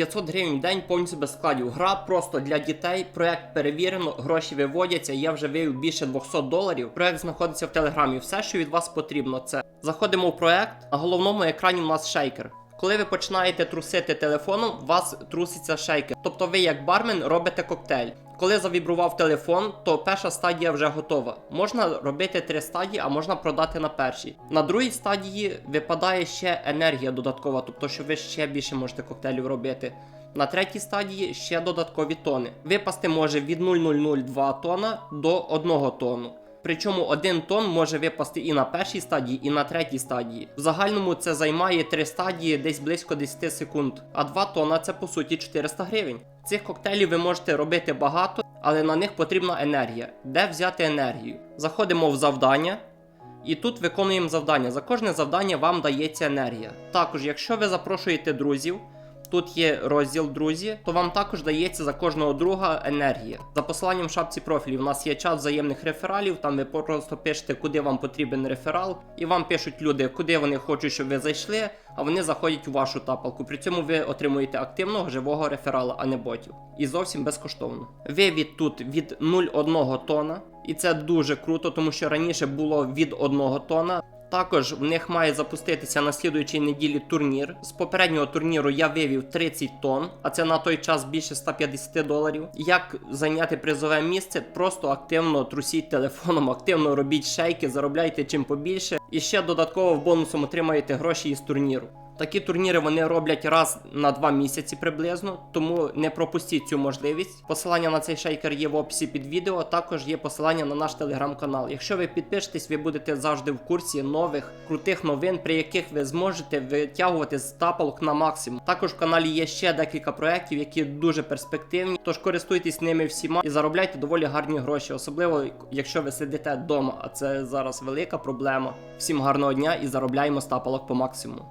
500 гривень в день повністю без складів. Гра просто для дітей. Проект перевірено, гроші виводяться. Я вже вивів більше 200 доларів. Проект знаходиться в телеграмі. Все, що від вас потрібно, це заходимо в проект. На головному екрані у нас шейкер. Коли ви починаєте трусити телефоном, у вас труситься шейкер. Тобто ви, як бармен, робите коктейль. Коли завібрував телефон, то перша стадія вже готова. Можна робити три стадії, а можна продати на першій. На другій стадії випадає ще енергія додаткова, тобто що ви ще більше можете коктейлів робити. На третій стадії ще додаткові тони. Випасти може від 0,002 тона до 1 тонну. Причому один тон може випасти і на першій стадії, і на третій стадії. В загальному це займає три стадії десь близько 10 секунд, а 2 тона це по суті 400 гривень. Цих коктейлів ви можете робити багато, але на них потрібна енергія. Де взяти енергію? Заходимо в завдання. І тут виконуємо завдання. За кожне завдання вам дається енергія. Також, якщо ви запрошуєте друзів, тут є розділ друзі, то вам також дається за кожного друга енергія. За посиланням в шапці профілів у нас є чат взаємних рефералів, там ви просто пишете, куди вам потрібен реферал, і вам пишуть люди, куди вони хочуть, щоб ви зайшли, а вони заходять у вашу тапалку. При цьому ви отримуєте активного живого реферала, а не ботів. І зовсім безкоштовно. Вивід тут від 0,1 тона, і це дуже круто, тому що раніше було від 1 тона. Також в них має запуститися на слідуючій неділі турнір. З попереднього турніру я вивів 30 тонн, а це на той час більше 150 доларів. Як зайняти призове місце? Просто активно трусіть телефоном, активно робіть шейки, заробляйте чим побільше. І ще додатково бонусом отримаєте гроші із турніру. Такі турніри вони роблять раз на два місяці приблизно, тому не пропустіть цю можливість. Посилання на цей шейкер є в описі під відео. Також є посилання на наш телеграм-канал. Якщо ви підпишетесь, ви будете завжди в курсі нових крутих новин, при яких ви зможете витягувати з тапалок на максимум. Також в каналі є ще декілька проєктів, які дуже перспективні. Тож користуйтесь ними всіма і заробляйте доволі гарні гроші, особливо якщо ви сидите вдома. А це зараз велика проблема. Всім гарного дня і заробляємо з тапалок по максимуму.